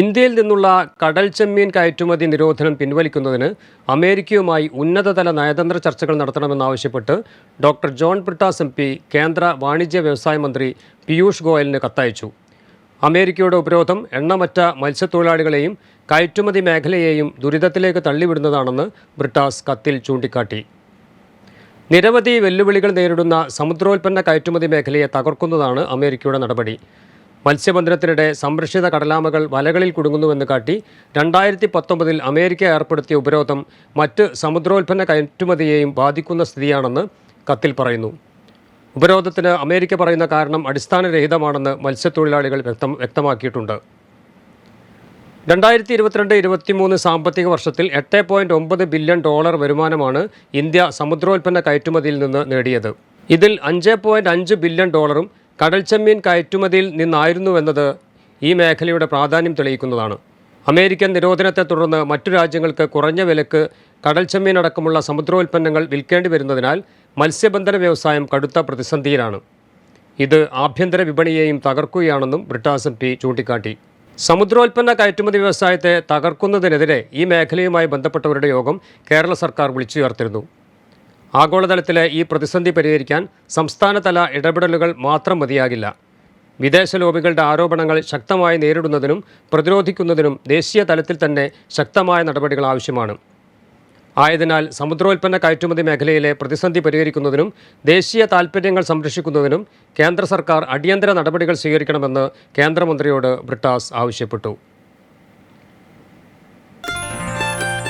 ഇന്ത്യയിൽ നിന്നുള്ള കടൽ ചെമ്മീൻ കയറ്റുമതി നിരോധനം പിൻവലിക്കുന്നതിന് അമേരിക്കയുമായി ഉന്നതതല നയതന്ത്ര ചർച്ചകൾ നടത്തണമെന്നാവശ്യപ്പെട്ട് doctor John Brittas M P കേന്ദ്ര വാണിജ്യ വ്യവസായ മന്ത്രി പീയൂഷ് ഗോയലിന് കത്തയച്ചു. അമേരിക്കയുടെ ഉപരോധം എണ്ണമറ്റ മത്സ്യത്തൊഴിലാളികളെയും കയറ്റുമതി മേഖലയെയും ദുരിതത്തിലേക്ക് തള്ളിവിടുന്നതാണെന്ന് ബ്രിട്ടാസ് കത്തിൽ ചൂണ്ടിക്കാട്ടി. നിരവധി വെല്ലുവിളികൾ നേരിടുന്ന സമുദ്രോൽപ്പന്ന കയറ്റുമതി മേഖലയെ തകർക്കുന്നതാണ് അമേരിക്കയുടെ നടപടി. മത്സ്യബന്ധനത്തിനിടെ സംരക്ഷിത കടലാമകൾ വലകളിൽ കുടുങ്ങുന്നുവെന്ന് കാട്ടി രണ്ടായിരത്തി പത്തൊമ്പതിൽ അമേരിക്ക ഏർപ്പെടുത്തിയ ഉപരോധം മറ്റ് സമുദ്രോൽപ്പന്ന കയറ്റുമതിയെയും ബാധിക്കുന്ന സ്ഥിതിയാണെന്ന് കത്തിൽ പറയുന്നു. ഉപരോധത്തിന് അമേരിക്ക പറയുന്ന കാരണം അടിസ്ഥാനരഹിതമാണെന്ന് മത്സ്യത്തൊഴിലാളികൾ വ്യക്തം വ്യക്തമാക്കിയിട്ടുണ്ട്. രണ്ടായിരത്തി ഇരുപത്തിരണ്ട് ഇരുപത്തിമൂന്ന് സാമ്പത്തിക വർഷത്തിൽ എട്ട് പോയിന്റ് ഒമ്പത് ബില്യൺ ഡോളർ വരുമാനമാണ് ഇന്ത്യ സമുദ്രോൽപ്പന്ന കയറ്റുമതിയിൽ നിന്ന് നേടിയത്. ഇതിൽ അഞ്ച് പോയിന്റ് അഞ്ച് ബില്യൺ ഡോളറും കടൽച്ചെമ്മീൻ കയറ്റുമതിയിൽ നിന്നായിരുന്നുവെന്നത് ഈ മേഖലയുടെ പ്രാധാന്യം തെളിയിക്കുന്നതാണ്. അമേരിക്കൻ നിരോധനത്തെ തുടർന്ന് മറ്റു രാജ്യങ്ങൾക്ക് കുറഞ്ഞ വിലക്ക് കടൽച്ചെമ്മീൻ അടക്കമുള്ള സമുദ്രോൽപ്പന്നങ്ങൾ വിൽക്കേണ്ടി വരുന്നതിനാൽ മത്സ്യബന്ധന വ്യവസായം കടുത്ത പ്രതിസന്ധിയിലാണ്. ഇത് ആഭ്യന്തര വിപണിയെയും തകർക്കുകയാണെന്നും ബ്രിട്ടാസ് എം പി ചൂണ്ടിക്കാട്ടി. സമുദ്രോൽപ്പന്ന കയറ്റുമതി വ്യവസായത്തെ തകർക്കുന്നതിനെതിരെ ഈ മേഖലയുമായി ബന്ധപ്പെട്ടവരുടെ യോഗം കേരള സർക്കാർ വിളിച്ചു ചേർത്തിരുന്നു ആഗോളതലത്തിലെ ഈ പ്രതിസന്ധി പരിഹരിക്കാൻ സംസ്ഥാനതല ഇടപെടലുകൾ മാത്രം മതിയാകില്ല. വിദേശ ലോബികളുടെ ആരോപണങ്ങൾ ശക്തമായി നേരിടുന്നതിനും പ്രതിരോധിക്കുന്നതിനും ദേശീയ തലത്തിൽ തന്നെ ശക്തമായ നടപടികൾ ആവശ്യമാണ്. ആയതിനാൽ സമുദ്രോൽപ്പന്ന കയറ്റുമതി മേഖലയിലെ പ്രതിസന്ധി പരിഹരിക്കുന്നതിനും ദേശീയ താൽപ്പര്യങ്ങൾ സംരക്ഷിക്കുന്നതിനും കേന്ദ്ര സർക്കാർ അടിയന്തര നടപടികൾ സ്വീകരിക്കണമെന്ന് കേന്ദ്രമന്ത്രിയോട് ബ്രിട്ടാസ് ആവശ്യപ്പെട്ടു.